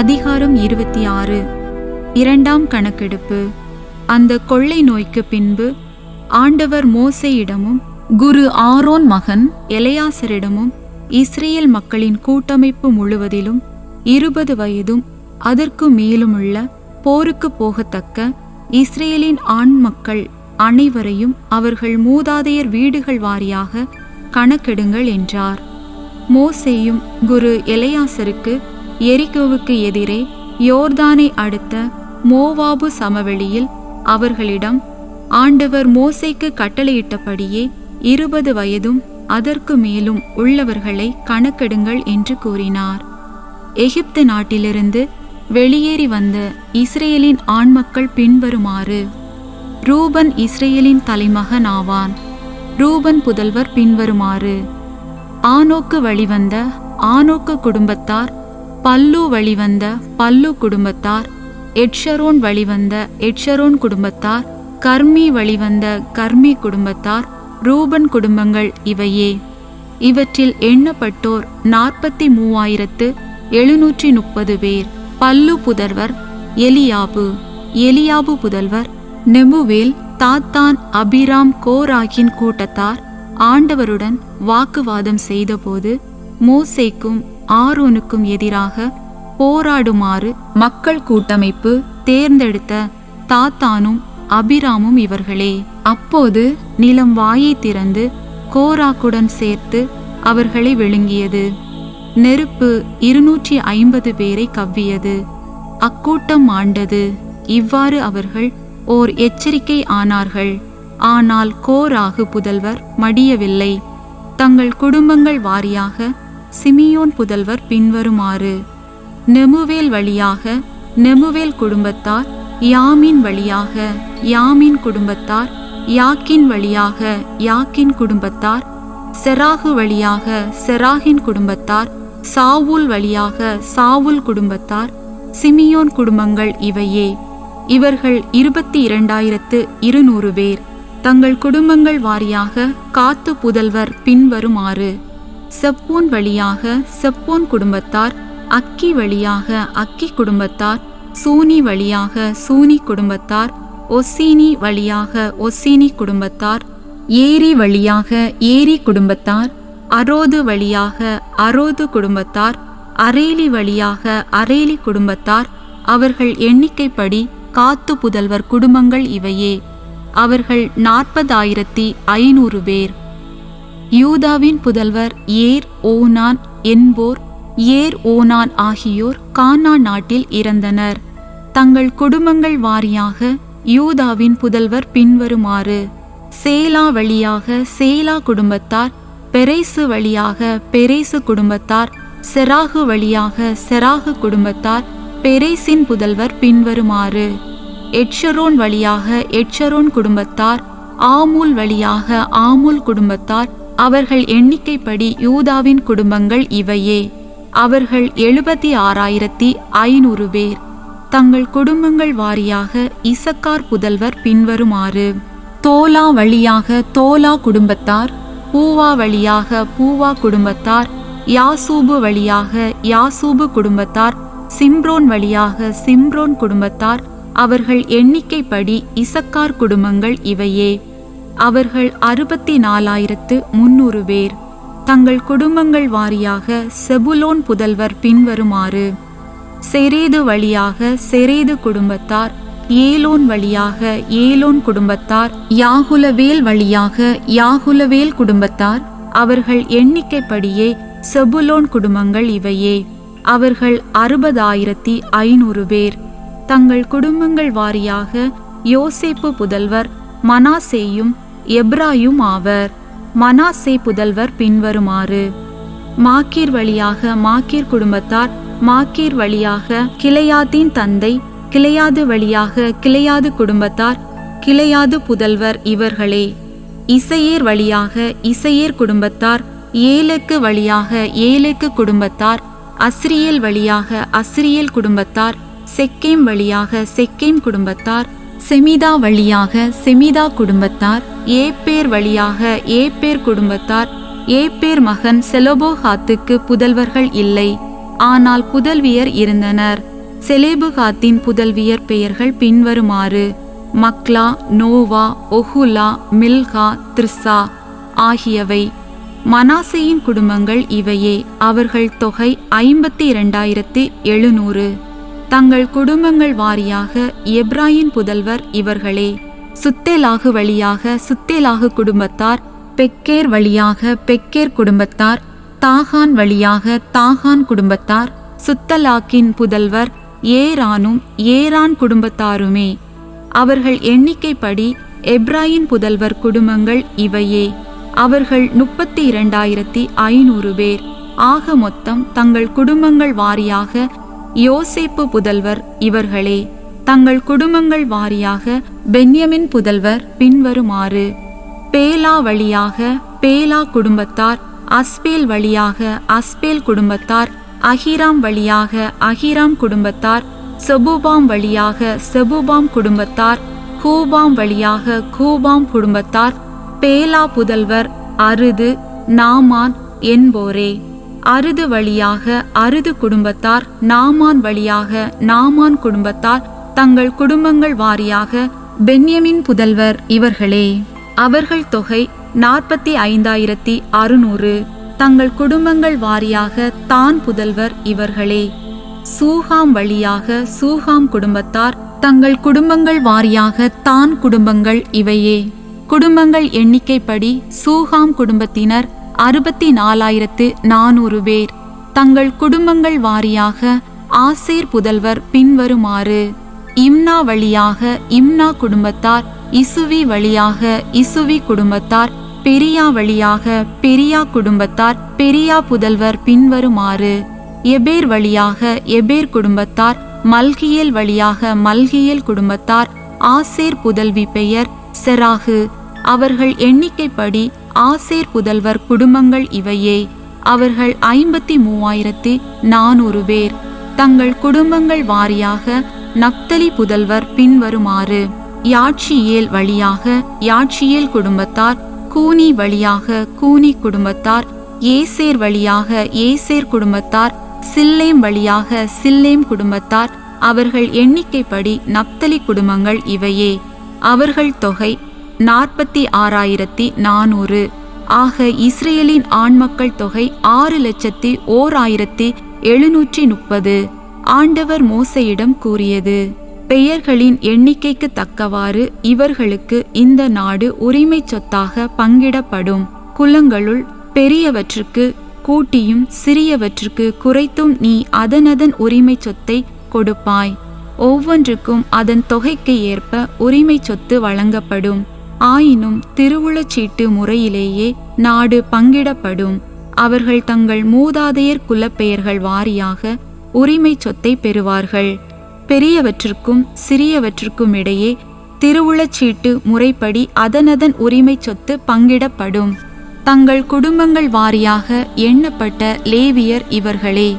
அதிகாரம் இருபத்தி ஆறு இரண்டாம் கணக்கெடுப்பு. அந்த கொள்ளை நோய்க்கு பின்பு ஆண்டவர் மோசையிடமும் குரு ஆரோன் மகன் எலையாசரிடமும் இஸ்ரேல் மக்களின் கூட்டமைப்பு முழுவதிலும் இருபது வயதும் அதற்கு மேலுமுள்ள போருக்கு போகத்தக்க இஸ்ரேலின் ஆண் மக்கள் அனைவரையும் அவர்கள் மூதாதையர் வீடுகள் வாரியாக கணக்கெடுங்கள் என்றார். மோசேயும் குரு எலையாசருக்கு எரிகோவுக்கு எதிரே யோர்தானை அடுத்த மோவாபு சமவெளியில் அவர்களிடம் ஆண்டவர் மோசைக்கு கட்டளையிட்டபடியே இருபது வயதும் அதற்கு மேலும் உள்ளவர்களை கணக்கெடுங்கள் என்று கூறினார். எகிப்து நாட்டிலிருந்து வெளியேறி வந்த இஸ்ரேலின் ஆண்மக்கள் பின்வருமாறு ரூபன் இஸ்ரேலின் தலைமகன் ஆவான். ரூபன் புதல்வர் பின்வருமாறு. ஆனோக்கு வழிவந்த ஆனோக்கு குடும்பத்தார் பல்லு வழிவந்த பல்லு குடும்பத்தார் எட்ஷரோன் வழிவந்த எட்ஷரோன் குடும்பத்தார் கர்மி வழிவந்த கர்மி குடும்பத்தார் ரூபன் குடும்பங்கள் இவையே. இவற்றில் எண்ணப்பட்டோர் நாற்பத்தி மூவாயிரத்து எழுநூற்றி முப்பது பேர். பல்லு புதல்வர் எலியாபு. எலியாபு புதல்வர் நெமுவேல் தாத்தான் அபிராம் கோராகின் கூட்டத்தார் ஆண்டவருடன் வாக்குவாதம் செய்தபோது மோசேக்கும் ஆரோனுக்கும் எதிராக போராடுமாறு மக்கள் கூட்டமைப்பு தேர்ந்தெடுத்த தாத்தானும் அபிராமும் இவர்களே. அப்போது நிலம் வாயை திறந்து கோராக்குடன் சேர்த்து அவர்களை விழுங்கியது. நெருப்பு இருநூற்றி ஐம்பது பேரை கவ்வியது. அக்கூட்டம் ஆண்டது. இவ்வாறு அவர்கள் ஓர் எச்சரிக்கை ஆனார்கள். ஆனால் கோராகு புதல்வர் மடியவில்லை. தங்கள் குடும்பங்கள் வாரியாக சிமியோன் புதல்வர் பின்வருமாறு. நெமுவேல் வழியாக நெமுவேல் குடும்பத்தார் யாமின் வழியாக யாமின் குடும்பத்தார் யாக்கின் வழியாக யாக்கின் குடும்பத்தார் செராகு வழியாக செராகின் குடும்பத்தார் சாவுல் வழியாக சாவுல் குடும்பத்தார் சிமியோன் குடும்பங்கள் இவையே. இவர்கள் இருபத்தி இரண்டாயிரத்து இருநூறு பேர். தங்கள் குடும்பங்கள் வாரியாக காத்து புதல்வர் பின்வருமாறு. செப்போன் வழியாக செப்போன் குடும்பத்தார் அக்கி வழியாக அக்கி குடும்பத்தார் சூனி வழியாக சூனி குடும்பத்தார் ஒசீனி வழியாக ஒசீனி குடும்பத்தார் ஏரி வழியாக ஏரி குடும்பத்தார் அரோது வழியாக அரோது குடும்பத்தார் அரேலி வழியாக அரேலி குடும்பத்தார் அவர்கள் எண்ணிக்கைப்படி காத்து புதல்வர் குடும்பங்கள் இவையே. அவர்கள் நாற்பதாயிரத்தி ஐநூறு பேர். யூதாவின் புதல்வர் ஏர் ஓனான் என்போர் ஏர் ஓனான் ஆகியோர் கானா நாட்டில் இறந்தனர். தங்கள் குடும்பங்கள் வாரியாக யூதாவின் புதல்வர் பின்வருமாறு சேலா வழியாக சேலா குடும்பத்தார் பெரேசு வழியாக பெரேசு குடும்பத்தார் செராகு வழியாக செராகு குடும்பத்தார் பெரேசின் புதல்வர் பின்வருமாறு. எட்ஷரோன் வழியாக எட்ஷரோன் குடும்பத்தார் ஆமூல் வழியாக ஆமூல் குடும்பத்தார் அவர்கள் எண்ணிக்கைப்படி யூதாவின் குடும்பங்கள் இவையே. அவர்கள் எழுபத்தி ஆறாயிரத்தி ஐநூறு பேர். தங்கள் குடும்பங்கள் வாரியாக இசக்கார் புதல்வர் பின்வருமாறு. தோலா வழியாக தோலா குடும்பத்தார் பூவா வழியாக பூவா குடும்பத்தார் யாசூபு வழியாக யாசூபு குடும்பத்தார் சிம்ரோன் வழியாக சிம்ரோன் குடும்பத்தார் அவர்கள் எண்ணிக்கைப்படி இசக்கார் குடும்பங்கள் இவையே. அவர்கள் அறுபத்தி நாலாயிரத்து முன்னூறு பேர். தங்கள் குடும்பங்கள் வாரியாக செபுலோன் புதல்வர் பின்வருமாறு. செரேது வழியாக செரேது குடும்பத்தார் ஏலோன் வழியாக ஏலோன் குடும்பத்தார் யாகுலவேல் வழியாக யாகுலவேல் குடும்பத்தார். அவர்கள் எண்ணிக்கைப்படியே செபுலோன் குடும்பங்கள் இவையே. அவர்கள் அறுபதாயிரத்தி ஐநூறு பேர். தங்கள் குடும்பங்கள் வாரியாக யோசேப்பு புதல்வர் மனாசேயும் எப்ராயும் ஆவர். மனாசே புதல்வர் பின்வருமாறு. மாக்கீர் வழியாக மாக்கீர் குடும்பத்தார் மாக்கீர் வழியாக கிளையாத்தின் தந்தை கிளையாது வழியாக கிளையாது குடும்பத்தார் கிளையாது புதல்வர் இவர்களே. இசையேர் வழியாக இசையேர் குடும்பத்தார் ஏலுக்கு வழியாக ஏலுக்கு குடும்பத்தார் அஸ்ரியல் வழியாக அஸ்ரியல் குடும்பத்தார் செக்கேம் வழியாக செக்கேம் குடும்பத்தார் செமிதா வழியாக செமிதா குடும்பத்தார் ஏப்பேர் வழியாக ஏப்பேர் குடும்பத்தார் ஏப்பேர் மகன் செலோபோஹாத்துக்கு புதல்வர்கள் இல்லை. ஆனால் புதல்வியர் இருந்தனர். செலேபுகாத்தின் புதல்வியர் பெயர்கள் பின்வருமாறு மக்லா நோவா ஒஹுலா மில்கா த்ரிசா ஆகியவை. மனாசையின் குடும்பங்கள் இவையே. அவர்கள் தொகை ஐம்பத்தி இரண்டாயிரத்தி எழுநூறு. தங்கள் குடும்பங்கள் வாரியாக எப்ராயின் புதல்வர் இவர்களே சுத்தேலாகு வழியாக சுத்தேலாகு குடும்பத்தார் பெக்கேர் வழியாக பெக்கேர் குடும்பத்தார் தாகான் வழியாக தாகான் குடும்பத்தார் சுத்தலாக்கின் புதல்வர் ஏரானும் ஏரான் குடும்பத்தாருமே. அவர்கள் எண்ணிக்கைப்படி எப்ராயின் புதல்வர் குடும்பங்கள் இவையே. அவர்கள் முப்பத்தி இரண்டாயிரத்தி ஐநூறு பேர். ஆக மொத்தம் தங்கள் குடும்பங்கள் வாரியாக யோசேப்பு புதல்வர் இவர்களே தங்கள் குடும்பங்கள் வாரியாக பென்யமின் புதல்வர் பின்வருமாறு பேலா வழியாக பேலா குடும்பத்தார் அஸ்பேல் வழியாக அஸ்பேல் குடும்பத்தார் அஹிராம் வழியாக அஹிராம் குடும்பத்தார் செபுபாம் வழியாக செபுபாம் குடும்பத்தார் கூபாம் வழியாக கூபாம் குடும்பத்தார் பேலா புதல்வர் அருது நாமான் என்போரே. அருது வழியாக அருது குடும்பத்தார் நாமான் வழியாக நாமான் குடும்பத்தார் தங்கள் குடும்பங்கள் வாரியாக பென்யமின் புதல்வர் இவர்களே. அவர்கள் தொகை நாற்பத்தி ஐந்தாயிரத்தி அறுநூறு. தங்கள் குடும்பங்கள் வாரியாக தான் புதல்வர் இவர்களே. சூகாம் வழியாக சூகாம் குடும்பத்தார் தங்கள் குடும்பங்கள் வாரியாக தான் குடும்பங்கள் இவையே. குடும்பங்கள் எண்ணிக்கைப்படி சூகாம் குடும்பத்தினர் அறுபத்தி நாலாயிரத்து நானூறு பேர். தங்கள் குடும்பங்கள் வாரியாக ஆசேர் புதல்வர் பின்வருமாறு இம்னா வழியாக இம்னா குடும்பத்தார் இசுவி வழியாக இசுவி குடும்பத்தார் பெரியா வழியாக பெரியா குடும்பத்தார் பெரியா புதல்வர் பின்வருமாறு எபேர் வழியாக எபேர் குடும்பத்தார் மல்கியல் வழியாக மல்கியல் குடும்பத்தார் ஆசேர் புதல்வி பெயர் செராகு. அவர்கள் எண்ணிக்கைப்படி ஆசேர் புதல்வர் குடும்பங்கள் இவையே. அவர்கள் ஐம்பத்தி மூவாயிரத்தி நானூறு பேர். தங்கள் குடும்பங்கள் வாரியாக நப்தலி புதல்வர் பின்வருமாறு யாட்சியேல் வழியாக யாட்சியேல் குடும்பத்தார் கூனி வழியாக கூனி குடும்பத்தார் ஏசேர் வழியாக ஏசேர் குடும்பத்தார் சில்லேம் வழியாக சில்லேம் குடும்பத்தார். அவர்கள் எண்ணிக்கைப்படி நப்தலி குடும்பங்கள் இவையே. அவர்கள் தொகை நாற்பத்தி ஆறாயிரத்தி நானூறு. ஆக இஸ்ரேலின் ஆண்மக்கள் தொகை ஆறு லட்சத்தி ஓர் ஆயிரத்தி எழுநூற்றி முப்பது. ஆண்டவர் மோசையிடம் கூறியது பெயர்களின் எண்ணிக்கைக்கு தக்கவாறு இவர்களுக்கு இந்த நாடு உரிமை சொத்தாக பங்கிடப்படும். குலங்களுள் பெரியவற்றுக்கு கூட்டியும் சிறியவற்றுக்கு குறைத்தும் நீ அதனதன் உரிமை சொத்தை கொடுப்பாய். ஒவ்வொன்றுக்கும் அதன் தொகைக்கு ஏற்ப உரிமை சொத்து வழங்கப்படும். ஆயினும் திருவுளச்சீட்டு முறையிலேயே நாடு பங்கிடப்படும். அவர்கள் தங்கள் மூதாதையர் குலப்பெயர்கள் வாரியாக உரிமை சொத்தை பெறுவார்கள். பெரியவற்றுக்கும் சிறியவற்றுக்கும் இடையே திருவுளச்சீட்டு முறைப்படி அதனதன் உரிமை சொத்து பங்கிடப்படும். தங்கள் குடும்பங்கள் வாரியாக எண்ணப்பட்ட லேவியர் இவர்களே.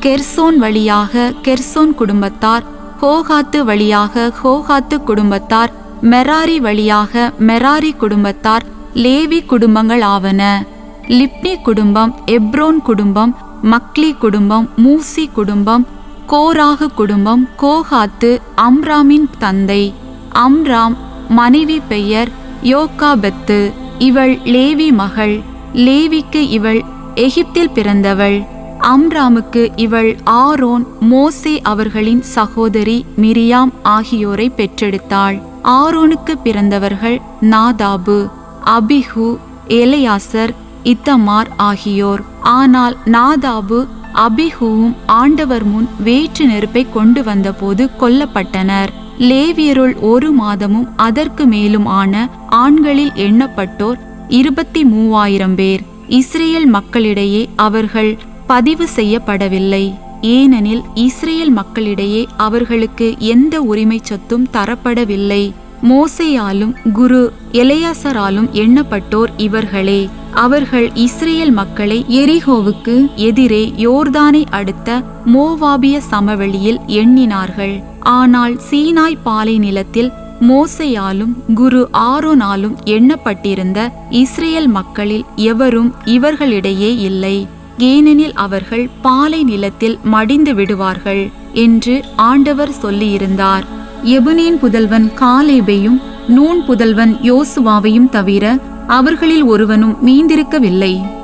கெர்சோன் வழியாக கெர்சோன் குடும்பத்தார் ஹோகாத்து வழியாக ஹோகாத்து குடும்பத்தார் மெராரி வழியாக மெராரி குடும்பத்தார் லேவி குடும்பங்கள் ஆவன லிப்னி குடும்பம் எப்ரோன் குடும்பம் மக்லி குடும்பம் மூசி குடும்பம் கோராகு குடும்பம் கோகாத்து அம்ராமின் தந்தை. அம்ராம் மனைவி பெயர் யோகாபெத்து. இவள் லேவி மகள். லேவிக்கு இவள் எகிப்தில் பிறந்தவள். அம்ராமுக்கு இவள் ஆரோன் மோசே அவர்களின் சகோதரி மிரியாம் ஆகியோரை பெற்றெடுத்தாள். ஆரோனுக்கு பிறந்தவர்கள் நாதாபு அபிஹு எலையாசர் இத்தமார் ஆகியோர். ஆனால் நாதாபு அபிஹுவும் ஆண்டவர் முன் வேற்று நெருப்பை கொண்டு வந்தபோது கொல்லப்பட்டனர். லேவியருள் ஒரு மாதமும் அதற்கு மேலும் ஆன ஆண்களில் எண்ணப்பட்டோர் இருபத்தி மூவாயிரம் பேர். இஸ்ரேல் மக்களிடையே அவர்கள் பதிவு செய்யப்படவில்லை. ஏனெனில் இஸ்ரேல் மக்களிடையே அவர்களுக்கு எந்த உரிமை சொத்தும் தரப்படவில்லை. மோசையாலும் குரு எலையாசராலும் எண்ணப்பட்டோர் இவர்களே. அவர்கள் இஸ்ரேல் மக்களை எரிகோவுக்கு எதிரே யோர்தானை அடுத்த மோவாபிய சமவெளியில் எண்ணினார்கள். ஆனால் சீனாய் பாலை நிலத்தில் மோசையாலும் குரு ஆரோனாலும் எண்ணப்பட்டிருந்த இஸ்ரேல் மக்களில் எவரும் இவர்களிடையே இல்லை. ஏனெனில் அவர்கள் பாலை நிலத்தில் மடிந்து விடுவார்கள் என்று ஆண்டவர் சொல்லியிருந்தார். எபுனேன் புதல்வன் காலேபையும் நூன் புதல்வன் யோசுவாவையும் தவிர அவர்களில் ஒருவனும் மீந்திருக்கவில்லை.